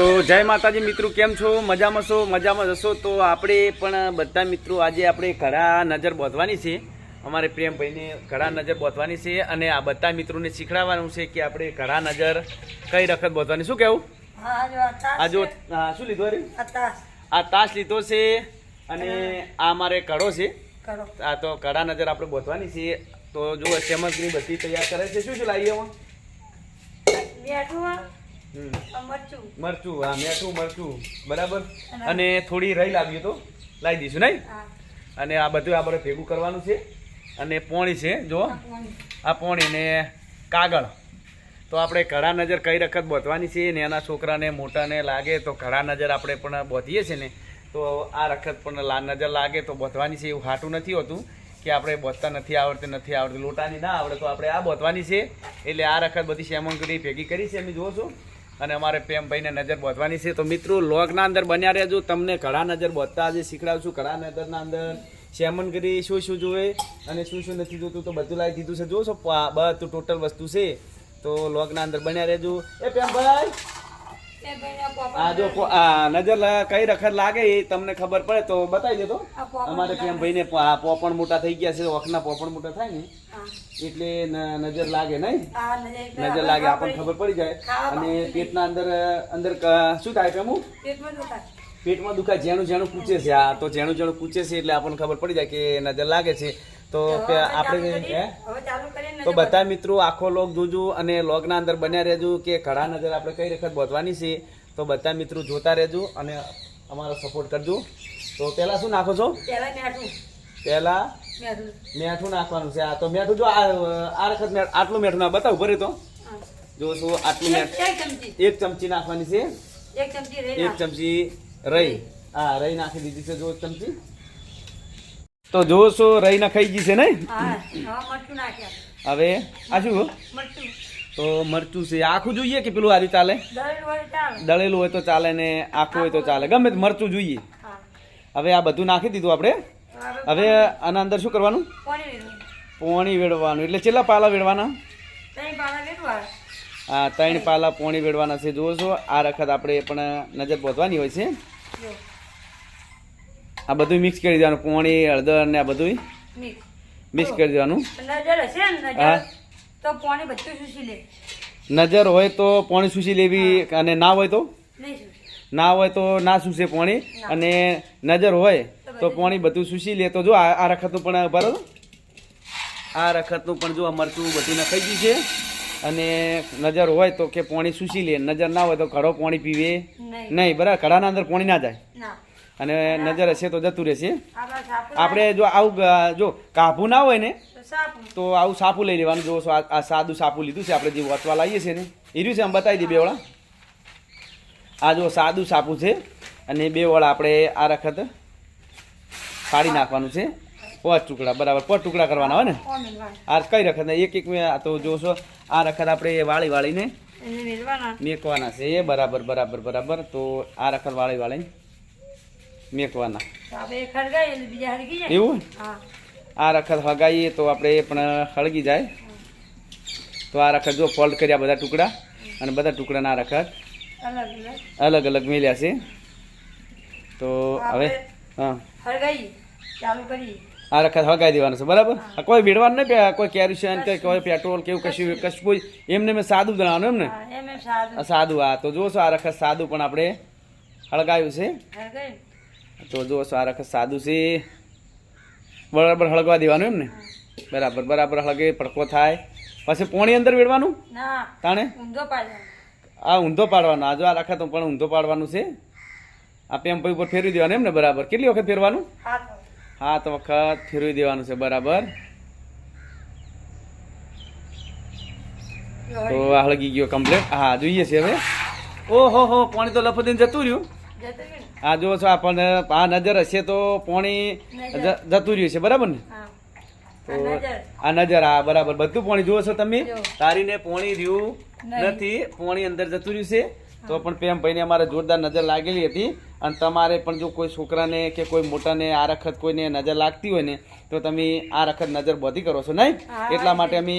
તો જય માતાજી મિત્રો કેમ છો? મજામાં છો? મજામાં જશો તો આપણે પણ બધા મિત્રો આજે આપણે ઘણા નજર બોધવાની છે. અમારે પ્રેમભાઈને ઘણા નજર બોધવાની છે અને આ બધા મિત્રોને શીખડાવવાનું છે કે આપણે ઘડા નજર કઈ રખત બોધવાની. શું કહેવું હા આ જો શું લીધું અરે આ તાસ. લીધો છે અને આ અમારે કડો છે. આ તો કડા નજર આપણે બોધવાની છે. તો જો ચમકની બધી તૈયાર કરે છે. શું શું લાવીએ હમ આ મરચું. મરચું હા મેઠું મરચું. બરાબર? અને થોડી રહી લાવીએ તો લાવી દઈશું નહીં? અને આ બધું આપણે ભેગું કરવાનું છે. અને પોણી છે જો. આ પોણી. ને કાગળ. તો આપણે ઘડા નજર કઈ રખત બોતવાની છે ને એના છોકરાને મોટાને લાગે તો ઘડા નજર આપણે પણ બોધીએ છીએ ને. તો આ રખત પણ લાલ નજર લાગે તો બોધવાની છે એવું હાટું નથી હોતું કે આપણે બોતતા નથી આવડતી નથી આવડતી. લોટાની ના આવડે તો આપણે આ બોતવાની છે. એટલે આ રખત બધી સેમંગરી ભેગી કરી છે જુઓ છો. અને અમારે પ્રેમભાઈને નજર બોધવાની છે. તો મિત્રો, લોગના અંદર બન્યા રહેજો. તમને ઘણા નજર બોધતા આજે શીખડાવશું. ઘણા નજરના અંદર શેમનગીરી શું શું જોવે અને શું શું નથી જોતું તો બધું લાવી દીધું છે. જો છો પા- બધું ટોટલ વસ્તુ છે. તો લોગના અંદર બન્યા રહેજો. એ પ્રેમભાઈ! આ જો આ નજર કઈ રખત લાગે એ તમને ખબર પડે તો બતાવી દેતો અમારે પ્રેમભાઈને પ- આ પોપણ મોટા થઈ ગયા છે ઓખના પોપણ મોટા થાય ને એટલે નજર લાગે નહીં નજર લાગે આપણને ખબર પડી જાય. અને પેટના અંદર અંદર શું થાય પેમું? પેટમાં દુખાય જેનું જેનું પૂછે છે. આ તો જેનું જેનું પૂછે છે એટલે આપણને ખબર પડી જાય કે નજર લાગે છે. તો આપણે તો બધા મિત્રો આખો લોક જોજો અને લોગના અંદર બન્યા રહેજો કે ઘડા નજર આપણે કઈ વખત બોધવાની છે તો બધા મિત્રો જોતા રહેજો અને અમારો સપોર્ટ કરજો. તો પહેલાં શું નાખો છો? પહેલા મીઠું. નાખવાનું છે. આ તો મેઠું જો આ વખત મેઠ- આટલું મેઠું ના બતાવું ભરે તો. જો શું આટલું એક એક ચમચી. નાખવાની છે. એક ચમચી રહી. હા રહી નાખી દીધી છે જો ચમચી. તો જો શું રહી નખાઈ ગઈ છે નહીં હવે આ શું? તો મરચું છે. આખું જોઈએ કે પેલું આર્યું ચાલે? દળેલું હોય તો ચાલે. ને આખું હોય તો ચાલે. ગમે મરચું જોઈએ. હવે આ બધું નાખી દીધું આપણે. હવે આના અંદર શું કરવાનું? પોણી વેડવાનું. એટલે છેલ્લા પાલા વેડવાના? હા ત્રણ પાલા પોણી વેડવાના છે. જુઓ છો આ વખત આપણે પણ નજર બોધવાની હોય છે. આ બધું મિક્સ કરી દેવાનું પોણી હળદર ને આ બધું મિક્સ કરી દેવાનું. નજર હોય તો પોણી સૂસી લેવી અને ના હોય તો? ના હોય તો ના સૂસે પોણી અને નજર હોય તો પોણી બધું સૂસી લે. તો જો આ રખતનું પણ બરાબર આ રખતનું પણ જો આ મરચું બધું નખાઈ ગયું છે અને નજર હોય તો કે પોણી સૂસી લે. નજર ના હોય તો ઘડો પોણી પીવે. નહીં. નહીં બરાબર? ઘડાના અંદર પોણી ના જાય. ના. અને નજર હશે તો જતું રહેશે. આપણે જો આવું જો કાભું ના હોય ને તો આવું સાપુ લઈ લેવાનું. જો આ સાદું સાપું લીધું છે આપણે જે વચવા લાવીએ છીએ ને એ રહ્યું છે આમ બતાવી દઈએ બે વળા. આ જો સાદું સાપુ છે અને બે વળા આપણે આ રખત ફાડી નાખવાનું છે. પાંચ ટુકડા બરાબર પાંચ ટુકડા કરવાના હોય ને. આ કઈ રખત એક એક તો જોશો આ રખત આપણે વાળી વાળીને મેકવાના છે. એ બરાબર બરાબર બરાબર. તો આ રખત વાળી વાળીને મેકવાના. એવું આ રખત હગાઈએ તો આપણે પણ હળગી જાય. તો આ રખત જો ફોલ્ડ કર્યા બધા ટુકડા અને બધા ટુકડાના આ રખત અલગ અલગ. મેલ્યા છે. તો હવે હા. આ રખત હગાઈ દેવાનું છે બરાબર? કોઈ ભીડવાનું નહીં કોઈ કેરોસીન કે કોઈ પેટ્રોલ કેવું કશું કશું. કોઈ એમને મેં સાદું બનાવવાનું એમ ને? હા એમ એમ સાદું. આ સાદું આ તો જોશો આ રખત સાદું પણ આપણે હળગાયું છે. તો જોશો આ રખત સાદું છે. બરાબર હળગવા દેવાનું એમ ને? બરાબર બરાબર હળગે પડકો થાય. પછી પોણી અંદર વેડવાનું? તાણે? આ ઊંધો પાડવાનો આ જો આ રખત પણ ઊંધો પાડવાનું છે. આ પેમ્પ ઉપર ફેરવી દેવાનું એમ ને? બરાબર. કેટલી વખત ફેરવાનું? હા સાત વખત ફેરવી દેવાનું છે બરાબર. તો આ હળગી ગયો કમ્પ્લેટ હા જોઈએ છે હવે. ઓહો હો પાણી તો લફદીને જતું રહ્યું. જતો રહ્યો? આ જો છો આપણને આ નજર હશે તો પાણી જતું રહ્યું છે બરાબર ને? તો આ નજર. આ બરાબર. બધું પાણી જુઓ છો તમે. તારીને પોણી રહ્યું નથી પોણી અંદર જતું રહ્યું છે. તો પણ પ્રેમ ભાઈને અમારે જોરદાર નજર લાગેલી હતી. અને તમારે પણ જો કોઈ છોકરાને કે કોઈ મોટાને આ રખત કોઈને નજર લાગતી હોય ને તો તમે આ રખત નજર બધી કરો છો નહીં? એટલા માટે અમે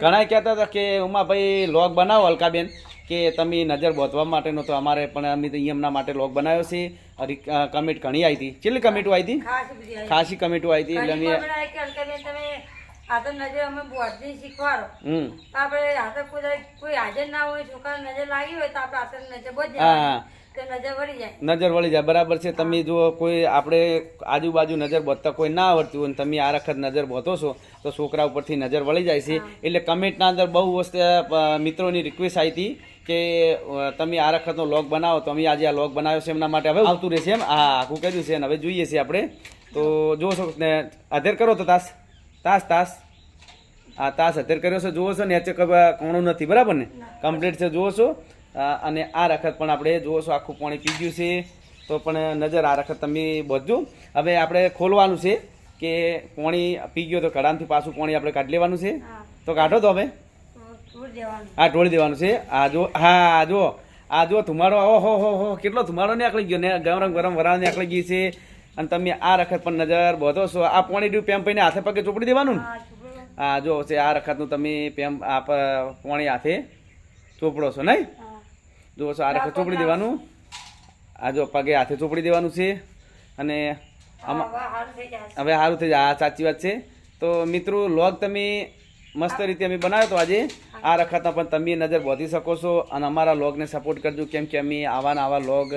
ઘણા કહેતા હતા કે ઉમાભાઈ લોગ બનાવો અલકાબેન કે તમે નજર બોધવા માટેનો તો અમારે પણ અમે તો એમના માટે લોગ બનાવ્યો છે. અરી- કમેન્ટ ઘણી આવી હતી કેટલી કમેન્ટો આવી હતી ખાસ કમેન્ટો આવી હતી એટલે અમે નજર શીખવાડો. આપણે હાથે કોઈ કોઈ હાજર ના હોય છોકરાને નજર લાગી હોય તો આપણે હાથે નજર બોધ હા નજર વળી જાય. નજર વળી જાય. બરાબર છે. તમે જો કોઈ આપણે આજુબાજુ નજર બોતતા કોઈ ના આવડતું હોય તમે આ વખત નજર બોતો છો તો છોકરા ઉપરથી નજર વળી જાય છે. એટલે કમેન્ટના અંદર બહુ વસ્તુ મિત્રોની રિક્વેસ્ટ આવી હતી કે તમે આ વખતનો લોગ બનાવો તો અમે આજે આ લોગ બનાવ્યો છે એમના માટે. હવે આવતું રહેશે એમ? હા આખું કર્યું છે અને હવે જોઈએ છીએ આપણે. તો જોશો ને અધેર કરો તો તાસ. તાસ તાસ. આ તાસ અધેર કર્યો છે. જુઓ છો નેચર કોણું નથી બરાબર ને? કમ્પ્લીટ છે જુઓ છો. અને આ રખત પણ આપણે જુઓ છો આખું પાણી પી ગયું છે. તો પણ નજર આ રખત તમે બધું હવે આપણે ખોલવાનું છે કે પાણી પી ગયો તો કડામથી પાછું પાણી આપણે કાઢી લેવાનું છે? તો કાઢો તો હવે. ટૂર ટોળી દેવાનું છે. આ જો હા જો આ જો ધુમાડો ઓહો હો હો કેટલો ધુમાડો નીકળી ગયો ને. ગરમ ગરમ વરાળ નીકળી ગઈ છે. અને તમે આ રખત પણ નજર બધો છો. આ પોણી ડ્યુ પેમ પીને હાથે પગે ચોપડી દેવાનું ને? હા જો છે આ રખતનું તમે પેમ આ પોણી હાથે ચોપડો છો નહીં? જુઓ છો આ રખત ચોપડી દેવાનું. આ જો પગે હાથે ચોપડી દેવાનું છે. અને આમાં હવે સારું થઈ હવે સારું થઈ જાય. આ સાચી વાત છે. તો મિત્રો લોગ તમે મસ્ત રીતે અમે બનાવ્યો તો આજે. આ રખાતા પણ તમે નજર બોધી શકો છો અને અમારા લોગને સપોર્ટ કરજો, કેમ કે અમે આવા આવા લોગ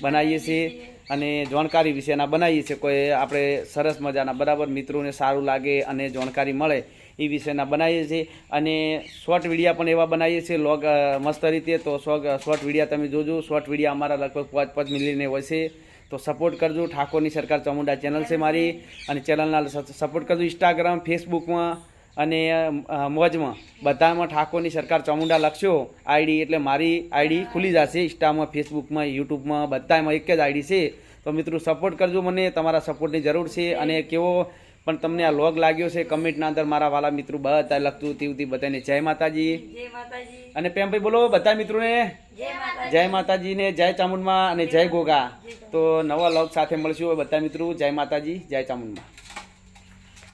બનાવીએ છીએ અને જાણકારી વિશેના બનાવીએ છીએ. કોઈ આપણે સરસ મજાના બરાબર મિત્રોને સારું લાગે અને જાણકારી મળે એ વિશેના બનાવીએ છીએ. અને શોર્ટ વિડીયા પણ એવા બનાવીએ છીએ, લોગ મસ્ત રીતે. તો શોર્ટ વિડીયા તમે જોજો. શોર્ટ વિડીયા અમારા લગભગ પાંચ પાંચ મિલીને હોય છે. તો સપોર્ટ કરજો. ઠાકોરની સરકાર ચામુંડા ચેનલ છે મારી. અને ચેનલના સપોર્ટ કરજો ઇન્સ્ટાગ્રામ ફેસબુકમાં અને મોજમાં. બધામાં ઠાકોરની સરકાર ચામુંડા લખશો આઈડી એટલે મારી આઈડી ખુલી જશે. ઇન્સ્ટામાં ફેસબુકમાં યુટ્યુબમાં બધામાં એક જ આઈડી છે. તો મિત્રો સપોર્ટ કરજો મને તમારા સપોર્ટની જરૂર છે. અને કેવો પણ તમને આ લોગ લાગ્યો છે કમેન્ટના અંદર મારા વાલા મિત્રો બધા લખતું તેવું બધાને જય માતાજી. અને પ્રેમ ભાઈ બોલો બધા મિત્રોને. જય માતાજી. જય માતાજીને જય ચામુંડમાં અને જય ગોગા. તો નવા લોગ સાથે મળશું બધા મિત્રો. જય માતાજી જય ચામુંડમાં.